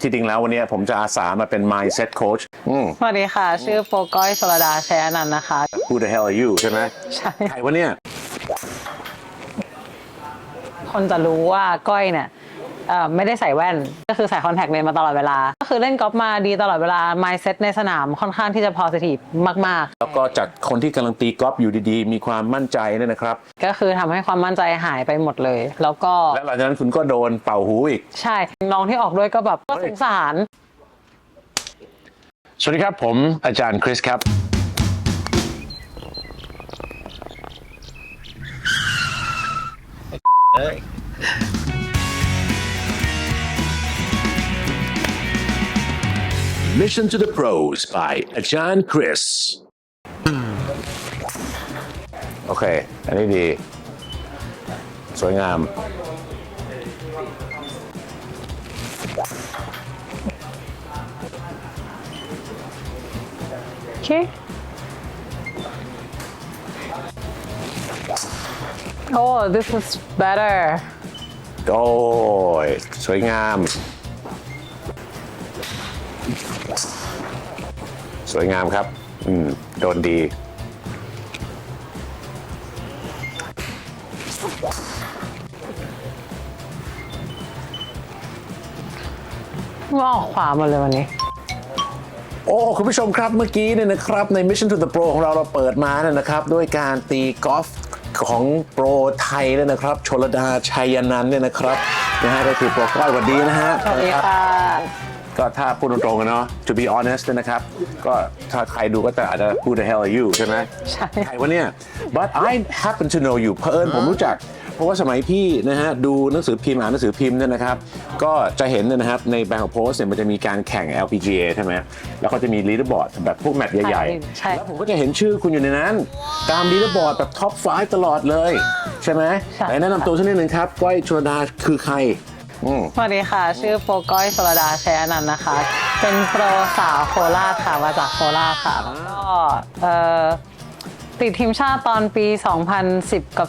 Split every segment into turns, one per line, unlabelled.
ที่จริงแล้ววันนี้ผมจะอาสามาเป็น mindset coach อืม
สวัสดีค่ะ ชื่อโปก้อยชลดาชัยอนันต์นะคะ
Who the hell are you ใช่ไหม
ใช่
ใครวะเนี่ย
คนจะรู้ว่าก้อยเนี่ยเอ่อไม่ได้ใส่แว่น ก็คือใส่คอนแทคเลนส์มาตลอดเวลาก็ คือเล่นกอล์ฟมาดีตลอดเวลา mindset ในสนามค่อนข้างที่จะ positive มาก
แล้วก็จากคนที่กำลังตีกอล์ฟอยู่ดีๆ มีความมั่นใจเนี่ยนะครับ
ๆก็คือทำให้ความมั่นใจหายไปหมดเลย แล้วก็
และหลังจากนั้นคุณก็โดนเป่าหูอีก
ใช่น้องที่ออกด้วยก็แบบก็สงสาร
สวัสดีครับ ผมอาจารย์คริสครับ Mission to the Pros by อาจารย์คริสโอเค อันนี้ดี สวยงาม
โอเค Oh this is better
โอ้ยสวยงาม สวยงามครับ อืม โดนดี
ว่าออกขวาหมดเลยวันนี้
โอ้ คุณผู้ชมครับเมื่อกี้เนี่ยนะครับ ใน Mission to the Pro ของเราเราเปิดมาเนี่ยนะครับ ด้วยการตีกอล์ฟของโปรไทยเนี่ยนะครับ ชลดาชัยนันท์เนี่ยนะครับนะฮะก็คือโปรก้อยหวัดดีนะฮะ
สวัสดีค่ะ
ก็ถ้าพูดตรงๆกันเนาะ to be honest เนี่ยนะครับ ก็ถ้าใครดูก็จะอาจจะ who the hell are you ใช่ไหม
ใช่
ใครวะเนี่ย but I happen to know you เพิ่นผมรู้จัก เพราะว่าสมัยพี่นะฮะดูหนังสือพิมพ์อ่านหนังสือพิมพ์เนี่ยนะครับ ก็จะเห็นเนยนะครับในแบงก์โพสเนี่ยมันจะมีการแข่ง LPGA ใช่ไหมแล้วก็จะมีลีดเดอร์บอร์ดแบบพวกแมตช์ใหญ่
ใช่
ๆแล้วผมก็จะเห็นชื่อคุณอยู่ในนั้น ตามลีดเดอร์บอร์ดแบบท็อป5ตลอดเลย ใช่ไหม
ใช่
ไหนแนะนำตัวสักนิดนึงครับก้อยชลดาคือใคร อืม
สวัสดีค่ะ ชื่อโปก้อยชลดาชัยอนันต์นะคะ เป็นโปรสาวโคราชค่ะ มาจากโคราชค่ะแล้วก็เอ่อติดทีมชาติตอนปี 2010 กับ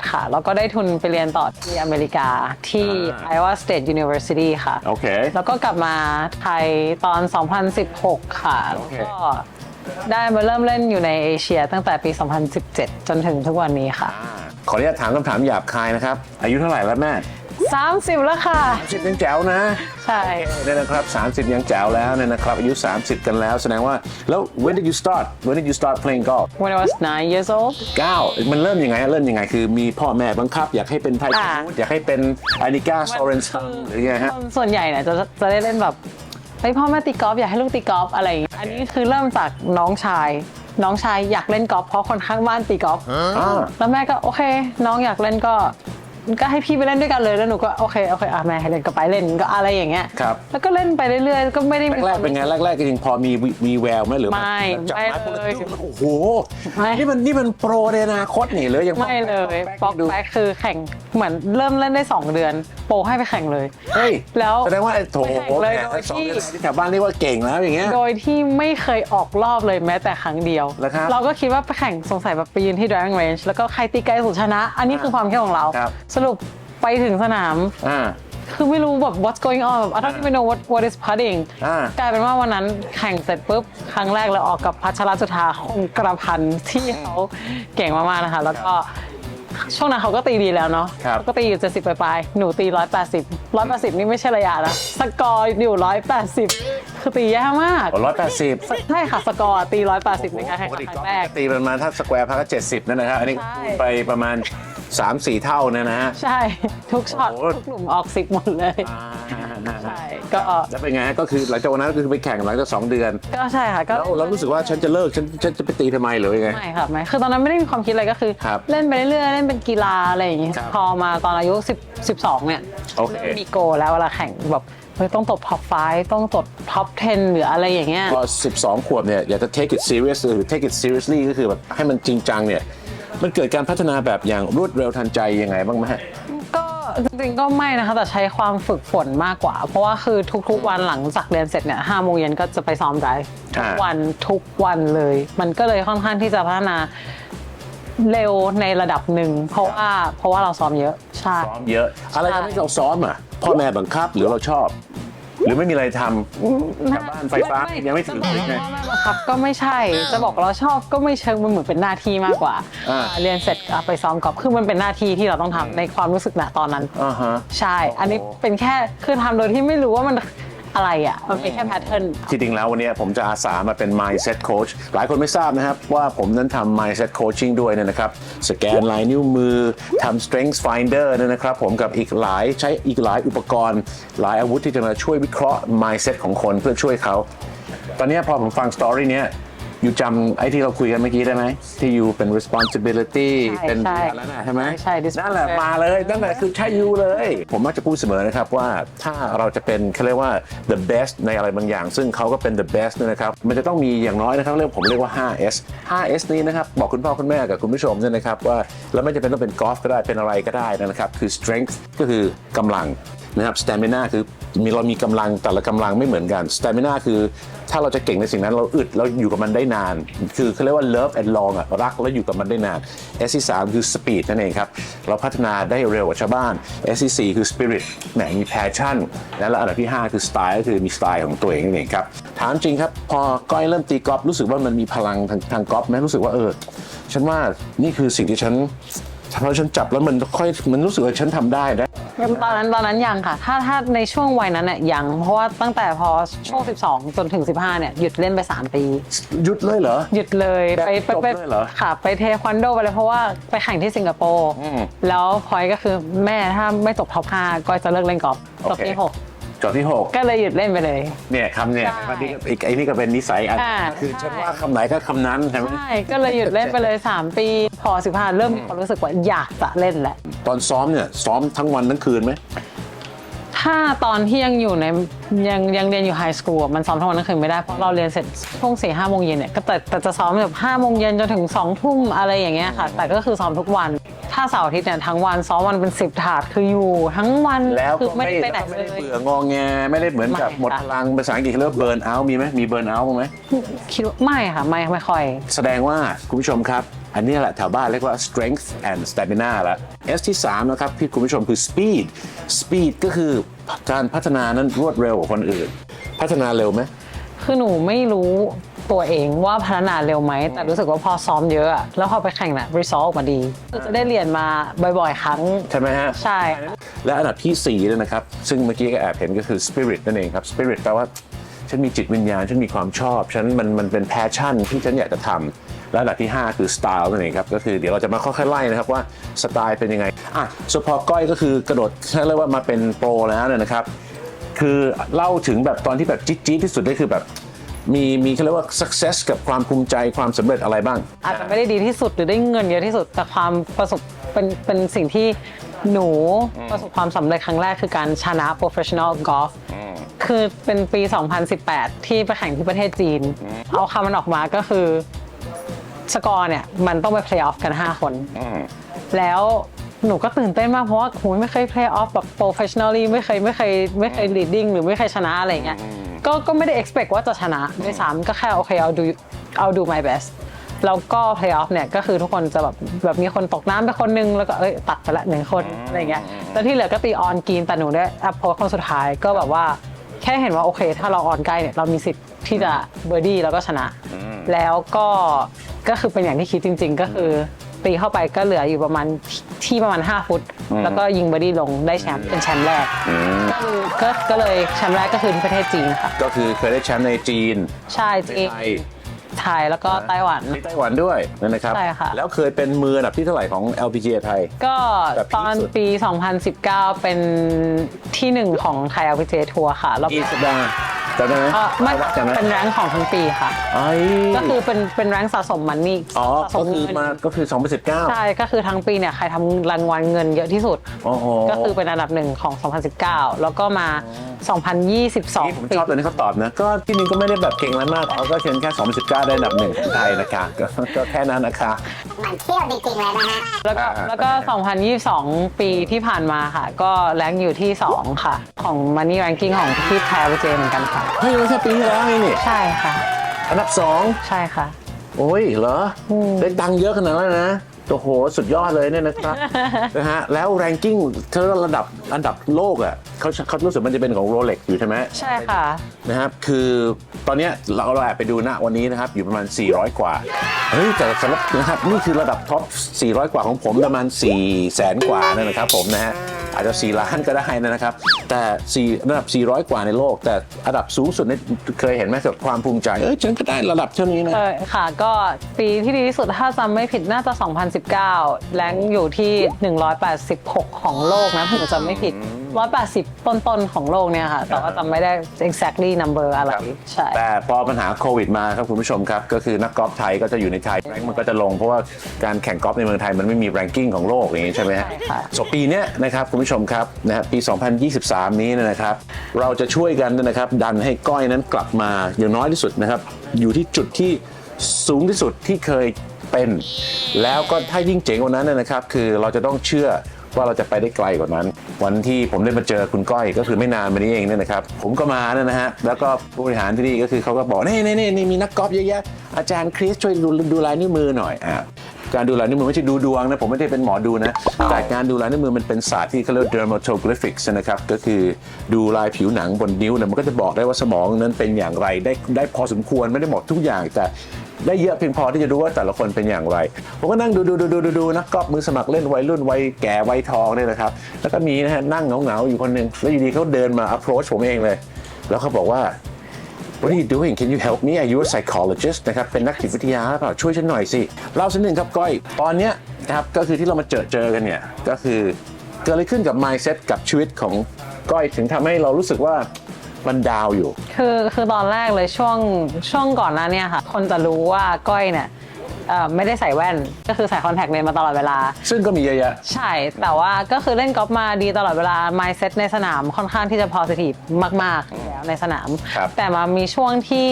2011 ค่ะ แล้วก็ได้ทุนไปเรียนต่อที่อเมริกาที่ Iowa State University ค่ะ
โอเค
แล้วก็กลับมาไทยตอน 2016 ค่ะแล้วก็ได้มาเริ่มเล่นอยู่ในเอเชียตั้งแต่ปี 2017 จนถึงทุกวันนี้ค่ะ
ขออนุญาตถามคำถามหยาบคายนะครับ อายุเท่าไหร่แล้วแม่
30 แล้วค่ะ
สิบยังแจ๋วนะ
ใช่
เนี่ยนะครับ30 ยังแจ๋วแล้วเนี่ยนะครับอายุ 30 กันแล้วแสดงว่าแล้ว when did you start when did you start playing golf
when I was nine years old
9มันเริ่มยังไงเริ่มยังไงคือมีพ่อแม่บังคับ อยากให้เป็นไทย
อ่า
อยากให้เป็นอานิก้าซอเรนสันหรือไงฮะ
ส่วนใหญ่เนี่ยจะจะได้เล่นแบบเฮ้ยพ่อแม่ตีกอล์ฟอยากให้ลูกตีกอล์ฟอะไรอย่างเงี้ยอันนี้คือเริ่มจากน้องชายน้องชายอยากเล่นกอล์ฟเพราะคนข้างบ้านตีกอล์ฟ
อ่า
แล้วแม่ก็โอเค น้องอยากเล่นก็ ก็ให้พี่ไปเล่นด้วยกันเลยแล้วหนูก็โอเคโอเคอะแม่ให้เล่นก็ไปเล่นก็อะไรอย่างเงี้ย
ครับ
แล้วก็เล่นไปเรื่อยๆก็ไม่ได้มี
แรกๆเป็นไงแรกๆก็ยังพอมีวิมีแววไหมหรือ
ไม่
จับ
ไม่
ไม้ปก
เลย
ติโอ้โห
ไม่
นี่มันนี่มันโปรในอนาคตนี่เลยยัง
ไม่เลยบล็อก
ดู
แบ็คคือแข่งเหมือนเริ่มเล่นได้ 2 เดือน โปรให้ไปแข่งเลย
เฮ้ย
แล้ว
แสดงว่าไอ้โถ
ไปแข่งเลย
แหม
โดย
สอง
ที่
เดือนที่แถวบ้านเรียกว่าเก่งแล้วอย่างเงี้ย
โดยที่ไม่เคยออกรอบเลยแม้แต่ครั้งเดียว
เหรอครับ
เราก็คิดว่าไปแข่งสงสัยแบบไปยืนที่ driving range แล้วก็ใครตีไกลสุดชนะ อันนี้คือความคิดของเรา
ครับ
สรุปไปถึงสนาม
อ่า
คือไม่รู้แบบ what's going on แบบ I don't even know what what is putting
อ่า ก
ลายเป็นว่าวันนั้นแข่งเสร็จปุ๊บ ครั้งแรกเราออกกับพัชรจุธาคงกระพันธ์ที่เขาเก่งมากๆนะคะ แล้วก็ช่วงนั้นเขาก็ตีดีแล้วเนาะ
ครับ
เขาก็ตีอยู่70ปลายๆหนูตี180 180นี่ไม่ใช่ระยะนะสกอร์อยู่180คือตีแย่มาก
ร้อยแปดสิบ
ใช่ค่ะสกอร์ตี180ในการแข่ง
ปก
ขัน
ติ
ค
กอ
รั้
ล์ฟ
งแรก
ตีประมาณถ้าสแควร์พักก็เจ็ดสิบนั่นนะครับอันนี้
ใช่
คูณไปประมาณ 3-4 เท่าเนี่ยนะฮะ
ใช่ ทุกช็อต
โอ้โห
ทุกหลุมออก10หมดเลย ใช่ก็
แล้วเป็นไงฮะก็คือหลังจากวันนั้นก็คือไปแข่งหลังจากสองเดือน
ก็ใช่ค่ะก็
แล้วเรารู้สึกว่าฉันจะเลิกฉันฉันจะไปตีทำไมหรือยังไง
ไม่ค่ะไม่คือตอนนั้นไม่ได้มีความคิดอะไรก็คือ
ครับ
เล่นไปเรื่อยๆเล่นเป็นกีฬาอะไรอย่างงี้
ครับ
พอมาตอนอายุ10 12เนี่ย
โอเค
ริ่มมีโกลแล้วเวลาแข่งแบบเฮ้ยต้องตบท็อป5ต้องตบท็อป 10 หรืออะไรอย่างเงี้ย
พอ 12 ขวบเนี่ย อยากจะ take it serious หรือ take it seriously ก็คือแบบให้มันจริงจังเนี่ย มันเกิดการพัฒนาแบบอย่างรวดเร็วทันใจยังไงบ้างไหมฮะ
ก็จริงๆก็ไม่นะคะแต่ใช้ความฝึกฝนมากกว่า เพราะว่าคือทุกๆวันหลังจากเรียนเสร็จเนี่ยห้าโมงเย็นก็จะไปซ้อมไดฟ์ทุก
อ่า
วันทุกวันเลย มันก็เลยค่อนข้างที่จะพัฒนาเร็วในระดับหนึ่งเพราะว่าเพราะว่าเราซ้อมเยอะใช่
ซ้อมเยอะ อะไรทำให้เราซ้อมอะพ่อแม่บังคับหรือเราชอบ หรือไม่มีอะไรทำกลับบ้านไฟฟ้ายังไม่ถึง
จะ
ห
บ
รือ
อก
ไง
ว่าพ่อแม่บังคับก็ไม่ใช่จะบอกเราชอบก็ไม่เชิงมันเหมือนเป็นหน้าที่มากกว่า
อ่า
อ่าเรียนเสร็จอะไปซ้อมกอล์ฟคือมันเป็นหน้าที่ที่เราต้องทำในความรู้สึกณตอนนั้น
อ่าฮะ
ใช่ อันนี้เป็นแค่คือทำโดยที่ไม่รู้ว่ามัน อะไรอะ มันเป็นแค่แพทเทิร์น
ที่จริงแล้ววันนี้ผมจะอาสามาเป็น mindset coach หลายคนไม่ทราบนะครับ ว่าผมนั้นทำ mindset coaching ด้วยเนี่ยนะครับ สแกนลายนิ้วมือทำ strength finder เนี่ยนะครับ ผมกับอีกหลายใช้อีกหลายอุปกรณ์ หลายอาวุธที่จะมาช่วยวิเคราะห์ mindset ของคนเพื่อช่วยเขา ตอนนี้พอผมฟังสตอรี่เนี้ย อยู่จำไอ้ที่เราคุยกันเมื่อกี้ได้ไหมที่อยู่เป็น responsibility
ใช่
เป็น
ใช่
อะไรนะใช่ไหม
ใช่
นั่นแหละมาเลยนั่นแหละคือใช่ยูเลย ผมมักจะพูดเสมอนะครับว่าถ้าเราจะเป็นเขาเรียกว่า the best ในอะไรบางอย่าง ซึ่งเขาก็เป็น the best เนี่ยนะครับมันจะต้องมีอย่างน้อยนะครับเรียกผมเรียกว่า 5S 5S นี้นะครับบอกคุณพ่อคุณแม่กับคุณผู้ชมเนี่ยนะครับว่าแล้วไม่จำเป็นต้องเป็นกอล์ฟก็ได้เป็นอะไรก็ได้นะครับคือ strength ก็คือกำลัง นะครับ stamina คือมีเรามีกำลังแต่ละกำลังไม่เหมือนกัน stamina คือ ถ้าเราจะเก่งในสิ่งนั้นเราอึดเราอยู่กับมันได้นาน คือเขาเรียกว่า love and long อะรักแล้วอยู่กับมันได้นาน S ที่3คือ speed นั่นเองครับ เราพัฒนาได้เร็วกว่าชาวบ้าน S ที่ 4 คือ spirit แหมมี passion และอันดับที่ 5 คือ style ก็คือมีสไตล์ของตัวเองนั่นเองครับถามจริงครับพอก้อยเริ่มตีกอล์ฟรู้สึกว่ามันมีพลังทางทางกอล์ฟไหมรู้สึกว่าเออฉันว่านี่คือสิ่งที่ฉันพอฉันจับแล้วมันค่อยมันรู้สึกว่าฉันทำได้นะ
ตอนนั้นตอนนั้นยังค่ะ ถ้าถ้าในช่วงวัยนั้นเนี่ยยัง เพราะว่าตั้งแต่พอช่วง 12 จนถึง 15 เนี่ยหยุดเล่นไป 3 ปี
หยุดเลยเหรอ
หยุดเลย
แบบ
ไปไป
จบ
ไป
เลยเหรอ
ค่ะ ไปเทควันโดไปเลยเพราะว่าไปแข่งที่สิงคโปร์แล้วพอยก็คือแม่ถ้าไม่จบท็อป5ก็จะเลิกเล่นกอล์ฟจบที่
โอเค จบที่6
6ก็เลยหยุดเล่นไปเลย
เนี่ยคำเนี่ย
ใช่
อันนี้ก็อีกไอ้นี่ก็เป็นนิสัยอัน
อ่า
คือ
ใช่
ฉันว่าคำไหนก็คำนั้นใช่ไหม
ใช่ก็เลยหยุดเล่นไปเลย 3 ปี พอ 15 เริ่มมีความรู้สึกว่าอยากจะเล่นแหละ
ตอนซ้อมเนี่ยซ้อมทั้งวันทั้งคืนไหม
ถ้าตอนที่ยังอยู่ในยังยังเรียนอยู่ไฮสคูลมันซ้อมทั้งวันทั้งคืนไม่ได้ เพราะเราเรียนเสร็จช่วงสี่ห้าโมงเย็นเนี่ยก็แต่แต่จะซ้อมแบบห้าโมงเย็นจนถึงสองทุ่มอะไรอย่างเงี้ยค่ะ แต่ก็คือซ้อมทุกวัน ถ้าเสาร์อาทิตย์เนี่ยทั้งวันซ้อมวันเป็นสิบถาดคืออยู่ ทั้งวัน
แล้ว
คือ
ก็
ไม่
ไม่
ได้ไปไหน
ไม่
เล
ได้
ย
เบื่ององแงไม่ได้เหมือนกับ
ไม่
หมด
ค่ะ
พลังภาษาอังกฤษเขาเรียกว่าเบิร์นเอาท์มีไหมมีเบิร์นเอาท์ไหม
คิดว่าไม่ค่ะไม่ไม่ค่อย
แสดงว่าคุณผู้ชมครับ อันนี้แหละแถวบ้านเรียกว่า strength and stamina ละ S ที่ 3 นะครับที่คุณผู้ชมคือ speed speed ก็คือการพัฒนานั้นรวดเร็วกว่าคนอื่น พัฒนาเร็วไหม
คือหนูไม่รู้ ตัวเองว่าพัฒนาเร็วไหม แต่รู้สึกว่าพอซ้อมเยอะอะแล้วพอไปแข่งน่ะรีซอลออกมาดีคือจะได้เรียนมาบ่อยๆ ครั้ง
ใช่ไหมฮะ
ใช่
และอันดับที่4เนี่ยนะครับ ซึ่งเมื่อกี้ก็แอบเห็นก็คือ spirit นั่นเองครับ spirit แปลว่าฉันมีจิตวิญญาณ ฉันมีความชอบ ฉันมันมันเป็น passion ที่ฉันอยากจะทำและอันดับที่ 5 คือ style นั่นเองครับ ก็คือเดี๋ยวเราจะมาค่อยๆไล่นะครับว่าสไตล์เป็นยังไง อะสพอก้อยก็คือกระโดดเรียกว่ามาเป็นโปรแล้วเนี่ยนะครับ คือเล่าถึงแบบตอนที่แบบจี๊ดๆที่สุดได้คือแบบ มีมีเขาเรียกว่า success กับความภูมิใจความสำเร็จอะไรบ้าง
อาจจะไม่ได้ดีที่สุดหรือได้เงินเยอะที่สุด แต่ความประสบเป็นเป็นสิ่งที่หนูประสบความสำเร็จครั้งแรกคือการชนะ professional golf คือเป็นปี 2018 ที่ไปแข่งที่ประเทศจีน เอาคำมันออกมาก็คือ สกอร์เนี่ย มันต้องไป play off กัน 5 คน แล้วหนูก็ตื่นเต้นมาก เพราะว่าโหไม่เคย play off แบบ professionally ไม่เคยไม่เคยไม่เคย leading หรือไม่เคยชนะอะไรอย่างเงี้ย ก็ก็ไม่ได้ expect ว่าจะชนะด้วยซ้ำก็แค่โอเคเอาดูเอาดู my best แล้วก็ play off เนี่ยก็คือทุกคนจะแบบแบบมีคนตกน้ำไปคนนึง แล้วก็เอ้ยตัดไปละหนึ่งคนอะไรเงี้ยแล้วที่เหลือก็ตีออนกรีนแต่หนูได้ approach คนสุดท้ายก็แบบว่าแค่เห็นว่าโอเค ถ้าเราออนใกล้เนี่ยเรามีสิทธิ์ที่จะเบอร์ดี้แล้วก็ชนะ แล้วก็ก็คือเป็นอย่างที่คิดจริง ๆ ก็คือ ตีเข้าไปก็เหลืออยู่ประมาณที่ประมาณ 5 ฟุต แล้วก็ยิงเบอร์ดี้ลงได้แชมป์เป็นแชมป์แรกก็คือก็ก็เลยแชมป์แรกก็คือที่ประเทศจีนค่ะ
ก็คือเคยได้แชมป์ในจีน
ใช่จีน
ไทย
ไทยแล้วก็ไต้หวัน
ในไต้หวันด้วยนะครับ
ใช่ค่ะ
แล้วเคยเป็นมืออันดับที่เท่าไหร่ของ LPGA ไทย
ก็
แบบพีค
ตอน
สุด
ปี 2019 เป็นที่หนึ่งของไทย LPGA ทัวร์ค่ะแล้ว
กี่สัปดาห์ จำได้ไหม
เอ่อไม่
วัดกันไหม
เป็นแรงค์ของทั้งปีค่ะ
ไอ้
ก็คือเป็นเป็นแรงค์สะสมมันนี่
อ๋อ
สะส
ก็คือ
เงิน
มาก็คือ 2019
ใช่ก็คือทั้งปีเนี่ยใครทำรางวัลเงินเยอะที่สุด
โอ้โห
ก็คือเป็นอันดับหนึ่งของ 2019 แล้วก็มา
นี่ผม
2022ปี
ชอบตัวนี้เขาตอบนะ ก็ที่นึงก็ไม่ได้แบบเก่งอะไรมากเขาก็เพียงแค่ 2019 ได้อันดับหนึ่งของไทยนะคะก็ก็แค่นั้นนะคะ
มันเที่ยวจริงๆเลยนะฮะ
แล้วก็
อ่า
แล้วก็ 2022 ปีที่ผ่านมาค่ะ ก็แรงค์อยู่ที่ 2 ค่ะ ของ Money Ranking ของที่ไทย LPGA เหมือนกันค่ะ
เฮ้ยมันแค่ปีที่แล้วเองนี่
ใช่ค่ะ
อันดับ
ใช่ค่ะ
2โอ้ยเหรออได้ตังค์เยอะขนาดนั้นนะโอ้โห สุดยอดเลยเนี่ยนะครับ นะฮะแล้วแรงกิ้งเธอระดับอันดับโลกอะเขาเขารู้สึกมันจะเป็นของโรเล็กอยู่ใช่ไหม
ใช่ค่ะ
นะครับคือตอนเนี้ยเราเราแอบไปดูนะวันนี้นะครับ อยู่ประมาณ 400 กว่า เฮ้ย แต่สำหรับนะครับนี่คือระดับท็อป 400 กว่าของผมประมาณ4แสนกว่านั่นนะครับผมนะฮะอาจจะ4ล้านก็ได้นะครับ แต่ 4 ระดับ 400 กว่าในโลก แต่ระดับสูงสุดเนี่ยเคยเห็นไหมกับความภูมิใจเอ้ยฉันก็ได้ระดับเท่านี้นะ
เออค่ะก็ปีที่ดีที่สุดถ้าจำไม่ผิดน่าจะ2019 แรงค์อยู่ที่ 186 ของโลกนะผมจำไม่ผิด 180 ต้นๆ ของโลกเนี่ยค่ะ แต่ว่าจำไม่ได้ exactly number อะไร ใช่
แต่พอปัญหาโควิดมาครับคุณผู้ชมครับ ก็คือนักกอล์ฟไทยก็จะอยู่ในไทยแรงค์มันก็จะลงเพราะว่าการแข่งกอล์ฟในเมืองไทยมันไม่มีแรงกิ้งของโลกอย่างนี้ใช่ไหมฮะ
ใช่ค่ะ
สปีเนี้ยนะครับคุณผู้ชมครับนะฮะปี 2023 นี้เนยนะครับ เราจะช่วยกันนะครับ ดันให้ก้อยนั้นกลับมาอย่างน้อยที่สุดนะครับ อยู่ที่จุดที่สูงที่สุดที่เคย เป็น แล้วก็ถ้ายิ่งเจ๋งกว่านั้นนะครับ คือเราจะต้องเชื่อว่าเราจะไปได้ไกลกว่านั้น วันที่ผมได้มาเจอคุณก้อยก็คือไม่นานมานี้เองเนี่ยนะครับ ผมก็มาเนี่ยนะฮะแล้วก็ผู้บริหารที่นี่ก็คือเขาก็บอกนี่นี่นี่นี่มีนักกอล์ฟเยอะแยะอาจารย์คริสช่วยดูดูลายนิ้วมือหน่อยอะ การดูลายนิ้วมือไม่ใช่ดูดวงนะผมไม่ได้เป็นหมอดูนะ แต่การดูลายนิ้วมือมันเป็นศาสตร์ที่เขาเรียกว่า dermatoglyphics นะครับก็คือดูลายผิวหนังบนนิ้วเนี่ยมันก็จะบอกได้ว่าสมองนั้นเป็นอย่างไรได้ได้พอสมควรไม่ได้บอกทุกอย่างแต่ได้เยอะเพียงพอที่จะรู้ว่าแต่ละคนเป็นอย่างไร ผมก็นั่งดูดูดูดูดูดูนักกอล์ฟมือสมัครเล่นวัยรุ่นวัยแก่วัยทองเนี่ยนะครับ แล้วก็มีนะฮะนั่งเหงาๆอยู่คนหนึ่งแล้วอยู่ดีเขาเดินมา approach ผมเองเลย แล้วเขาบอกว่า What are you doing? Can you help me? Are you a psychologist? นะครับเป็นนักจิตวิทยาเปล่าช่วยฉันหน่อยสิเล่าสักหนึ่งครับก้อยตอนเนี้ยนะครับก็คือที่เรามาเจอเจอกันเนี่ยก็คือเกิดอะไรขึ้นกับ mindset กับชีวิตของก้อยถึงทำให้เรารู้สึกว่ามันดาวอยู่
คือคือตอนแรกเลยช่วงช่วงก่อนหน้าเนี่ยค่ะ คนจะรู้ว่าก้อยเนี่ย เอ่อไม่ได้ใส่แว่นก็คือใส่คอนแทคเลนส์มาตลอดเวลา
ซึ่งก็มีเยอะแยะ
ใช่ แต่ว่าก็คือเล่นกอล์ฟมาดีตลอดเวลา mindset ในสนามค่อนข้างที่จะ positive มากๆอยู่แล้วในสนาม
ครับ
แต่มามีช่วงที่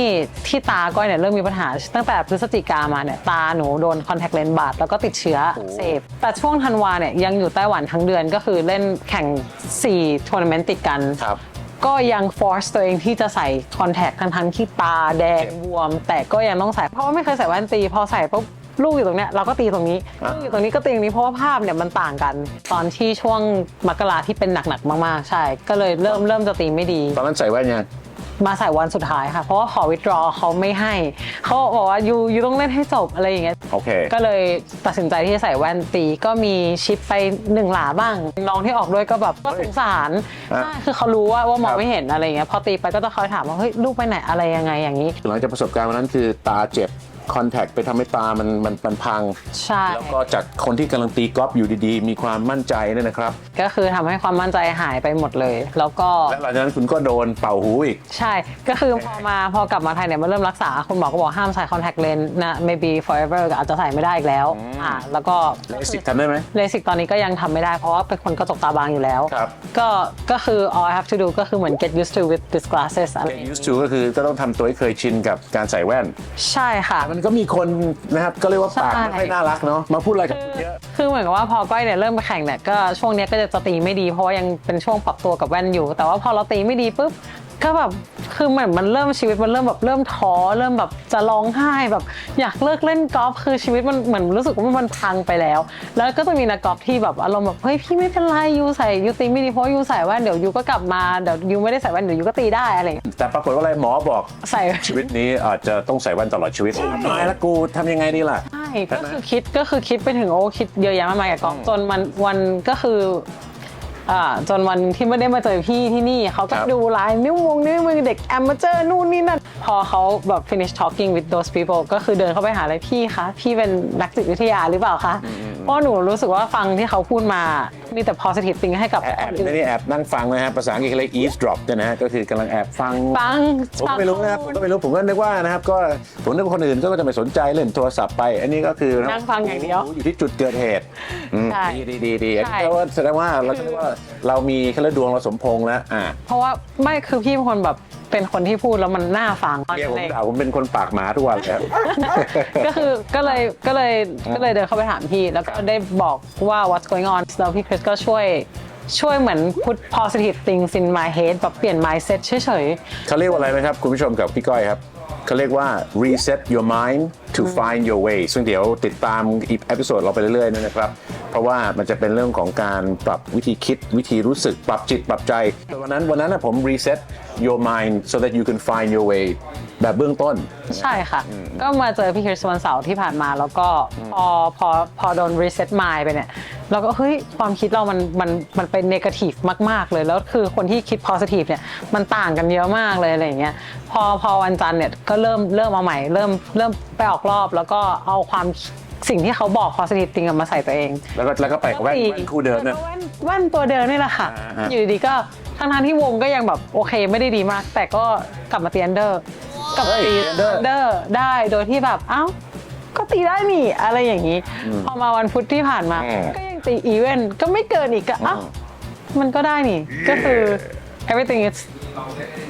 ที่ตาก้อยเนี่ยเริ่มมีปัญหา ตั้งแต่พฤศจิกามาเนี่ยตาหนูโดนคอนแทคเลนส์บาดแล้วก็ติดเชื้ออักเสพแต่ช่วงธันวาเนี่ยยังอยู่ไต้หวันทั้งเดือนก็คือเล่นแข่ง4ทัวร์นาเมนต์ติดกัน
ครับ
ก็ยัง force ตัวเองที่จะใส่คอนแทคทั้งๆที่ตาแดงบวม แต่ก็ยังต้องใส่เพราะว่าไม่เคยใส่แว่นตีพอใส่ปุ๊บลูกอยู่ตรงเนี้ยเราก็ตีตรงนี้
อะ
ลูกอยู่ตรงนี้ก็ตีตรงนี้เพราะว่าภาพเนี่ยมันต่างกัน ตอนที่ช่วงมกราที่เป็นหนักๆมากๆ ใช่ ก็เลยเริ่มเริ่มจะตีไม่ดี
ตอนนั้นใส่แว่นยัง
มาใส่วันสุดท้ายค่ะ เพราะว่าขอ withdraw เขาไม่ให้ เขาบอกว่ายูยูต้องเล่นให้จบอะไรอย่างเงี้ย
โอเค
ก็เลยตัดสินใจที่จะใส่แว่นตีก็มีชิปไปหนึ่งหลาบ้างน้องที่ออกด้วยก็แบบก็สงสาร
อะ
ใช่คือเขารู้ว่าว่ามอ
ค
ง
รับ
ไม่เห็นอะไรอย่างเงี้ยพอตีไปก็จะคอยถามว่าเฮ้ยลูกไปไหนอะไรยังไงอย่างนี้
หลังจากประสบการณ์วันนั้นคือตาเจ็บ คอนแทคไปทำให้ตามันมันมันพัง
ใช่
แล้วก็จากคนที่กำลังตีกอล์ฟอยู่ดีๆ มีความมั่นใจเนี่ยนะครับ
ก็คือทำให้ความมั่นใจหายไปหมดเลย แล้วก็
และหลังจากนั้นคุณก็โดนเป่าหูอีก
ใช่ ก็คือพอมาพอกลับมาไทยเนี่ยมาเริ่มรักษา คุณหมอก็บอกห้ามใส่คอนแทคเลนส์นะ maybe forever ก็อาจจะใส่ไม่ได้อีกแล้ว อ่า แล้วก็
เลสิกทำได้ไหม
เลสิกตอนนี้ก็ยังทำไม่ได้เพราะว่าเป็นคนกระจกตาบางอยู่แล้ว
ครับ
ก็ ก็คือ all I have to do ก็คือเหมือน get used to with these glasses อะไร
get used to ก็คือก็ต้องทำตัวให้เคยชินกับการใส่แว่น
ใช่ค่ะ
มันก็มีคนนะครับก็เรียกว่าปาก
ใช่
ไม่ค่อยน่ารักเนาะมาพูดอะไรกับคุณเยอะ
คือเหมือนกับว่าพอก้อยเนี่ยเริ่มไปแข่งเนี่ยก็ช่วงเนี้ยก็จะตีไม่ดีเพราะว่ายังเป็นช่วงปรับตัวกับแว่นอยู่ แต่ว่าพอเราตีไม่ดีปุ๊บ ก็แบบคือเหมือนมันเริ่มชีวิตมันเริ่มแบบเริ่มท้อเริ่มแบบจะร้องไห้แบบ อยากเลิกเล่นกอล์ฟคือชีวิตมันเหมือนรู้สึกว่ามันพังไปแล้ว แล้วก็จะมีนักกอล์ฟที่แบบอารมณ์แบบเฮ้ยพี่ไม่เป็นไรยูใส่ยูตีไม่ดีเพราะยูใส่แว่นเดี๋ยวยูก็กลับมาเดี๋ยวยูไม่ได้ใส่แว่นเดี๋ยวยูก็ตีได้อะไรอย่างเงี้ย
แต่ปรากฏว่าอะไรหมอบอก
ใส่
ชีวิตนี้อาจจะต้องใส่แว่นตลอดชีวิตตายแล้วกูทำยังไงดีล่ะ
ใช่ก็คือคิดก็คือคิดไปถึงโอ้คิดเยอะแยะมากมายกับกอล์ฟจนมันวันก็คือ อ่าจนวันที่ไม่ได้มาเจอพี่ที่นี่เขาก็
ครับ
ดูไลน์นิ้วมงนิ้วมือเด็กแอมมเจอร์นู่นนี่นั่น พอเขาแบบ finish talking with those people ก็คือเดินเข้าไปหาเลยพี่คะ พี่เป็นนักจิตวิทยาหรือเปล่าคะ เพราะหนูรู้สึกว่าฟังที่เขาพูดมา มีแต่ positive thing ให้กับ
แอบแอบ
คนอื่น
ไม่ได้แอบนั่งฟังนะฮะภาษาอังกฤษเขาเรียก eavesdrop เนี่ยนะฮะก็คือกำลังแอบฟัง
ฟัง
ผมก็ไม่รู้นะครับผมก็ไม่รู้ผมก็นึกว่านะครับก็ผมนึกว่าคนอื่นก็จะไม่สนใจเล่นโทรศัพท์ไป อันนี้ก็คือ
นั่งฟังอย่างเดียว
อยู่ที่จุดเกิดเหตุอืม
ใช่
ดีดีดีดีอัน
ใช่
นี้ก็ว่าแสดงว่าเราก็เรียกว่าเรามีแค่ดวงเราสมพงษ์แล้วอ่า
เพราะว่าไม่คือพี่เป็นคนแบบ เป็นคนที่พูดแล้วมันน่าฟัง
เมียผมด่าผมเป็นคนปากหมาทุกวันเลยครับ
ก็คือก็เลยก็เลยก็เลยเดินเข้าไปถามพี่ แล้วก็ได้บอกว่า what's going on แล้วพี่คริสก็ช่วยช่วยเหมือน put positive things in my head แบบเปลี่ยน mindset เฉย
เขาเรียกว่าอะไรไหมครับ คุณผู้ชมกับพี่ก้อยครับเขาเรียกว่า reset your mind to find your way ซึ่งเดี๋ยวติดตามอีกเอพิโซดเราไปเรื่อยๆนะครับ เพราะว่ามันจะเป็นเรื่องของการปรับวิธีคิดวิธีรู้สึกปรับจิตปรับใจแต่วันนั้นวันนั้นนะผม reset your mind so that you can find your way แบบเบื้องต้น
ใช่ค่ะ ก็มาเจอพี่คริสวันเสาร์ที่ผ่านมาแล้วก็พอพอพอโดน reset mind ไปเนี่ยเราก็เฮ้ยความคิดเรามันมันมันเป็น negative มาก ๆ เลย แล้วคือคนที่คิด positive เนี่ยมันต่างกันเยอะมากเลยอะไรอย่างเงี้ยพอพอวันจันทร์เนี่ยก็เริ่มเริ่มเอาใหม่ เริ่มเริ่มไปออกรอบแล้วก็เอาความ สิ่งที่เขาบอก positive จริงมาใส่ตัวเอง
แล้วก็แล้วก็ไปกับแว่นแว่นคู่เดิมนั่น
แว่นแว่นตัวเดิมนี่แหละค่ะ
อ่าฮะ
อยู่ดีๆก็ทั้งทางๆที่วงก็ยังแบบโอเคไม่ได้ดีมาก แต่ก็กลับมาตีอันเดอร์กลับมาตี
เฮ้ย
อัน
under
เดอร์ได้โดยที่แบบเอ้าก็ตีได้นี่อะไรอย่างนี้ พอมาวันพุธที่ผ่านมา
อืม
ก็ยังตีอีเวนต์ก็ไม่เกินอีกก็เอ้ามันก็ได้นี่ ก็คือ everything is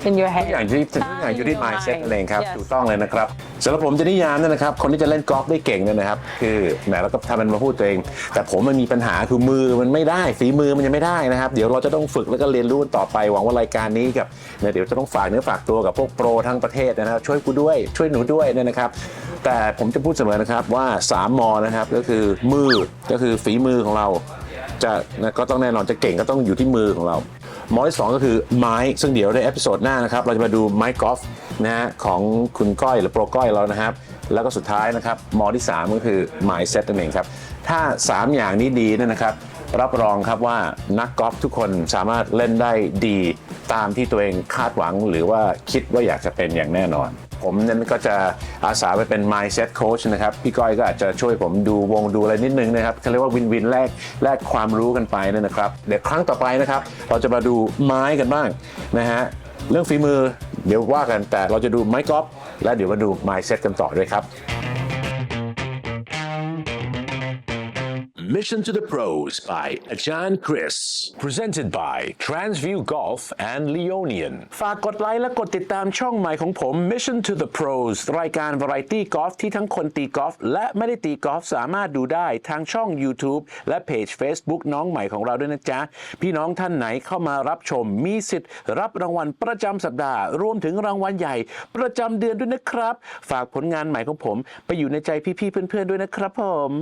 in your head
ทุกอย่างที่ทุกอย่างอยู่ที่
ใช่
mindset นั่นเองครับ
Yes
ถูกต้องเลยนะครับ สำหรับผมจะนิยามนยนะครับ คนที่จะเล่นกอล์ฟได้เก่งเนี่ยนะครับ คือแหมเราก็ทำมันมาพูดตัวเอง แต่ผมมันมีปัญหาคือมือมันไม่ได้ฝีมือมันยังไม่ได้นะครับ เดี๋ยวเราจะต้องฝึกแล้วก็เรียนรู้ต่อไปหวังว่ารายการนี้กับเนี่ยเดี๋ยวจะต้องฝากเนื้อฝากตัวกับพวกโปรทั้งประเทศนะครับช่วยกูด้วยช่วยหนูด้วยเนี่ยนะครับ แต่ผมจะพูดเสมอนะครับว่า3มอนะครับก็คือมือก็คือฝีมือของเราจะนะก็ต้องแน่นอนจะเก่งก็ต้องอยู่ที่มือของเรา มอที่สองก็คือไม้ ซึ่งเดี๋ยวในเอพิโซดหน้านะครับ เราจะมาดูไม้กอล์ฟนะฮะของคุณก้อยหรือโปรก้อยเรานะครับ แล้วก็สุดท้ายนะครับมอที่ 3 ก็คือ mindset นั่นเองครับ ถ้า 3 อย่างนี้ดีนะครับ รับรองครับว่านักกอล์ฟทุกคนสามารถเล่นได้ดี ตามที่ตัวเองคาดหวังหรือว่าคิดว่าอยากจะเป็นอย่างแน่นอน ผมนั้นก็จะอาสาไปเป็น mindset coach นะครับ พี่ก้อยก็อาจจะช่วยผมดูวงดูอะไรนิดนึงนะครับเขาเรียกว่าวินวินแลกแลกความรู้กันไปนั่นนะครับ เดี๋ยวครั้งต่อไปนะครับ เราจะมาดูไม้กันบ้างนะฮะเรื่องฝีมือเดี๋ยวว่ากันแต่เราจะดูไม้กอล์ฟและเดี๋ยวมาดู mindset กันต่อด้วยครับ Mission to the Pros by Ajahn Chris Presented by Transview Golf and Leonian ฝากกดไลค์และกดติดตามช่องใหม่ของผม Mission to the Pros รายการ Variety Golf ที่ทั้งคนตีกอล์ฟและไม่ได้ตีกอล์ฟสามารถดูได้ทางช่อง YouTube และเพจ Facebook น้องใหม่ของเราด้วยนะจ๊ะ พี่น้องท่านไหนเข้ามารับชมมีสิทธิ์ รับรางวัลประจำสัปดาห์ รวมถึงรางวัลใหญ่ ประจำเดือนด้วยนะครับ ฝากผลงานใหม่ของผม ไปอยู่ในใจพี่ๆเพื่อนๆด้วยนะครับผม